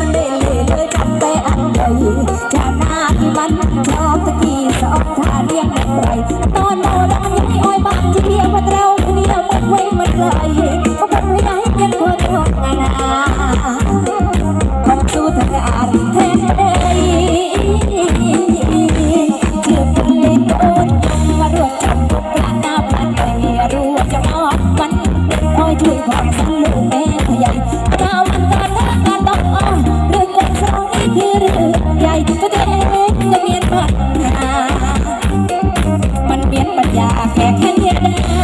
มันเล่เล่จับไปอันใดจะนาที่มันชอบตะกี อยากแพ้แค่เพีน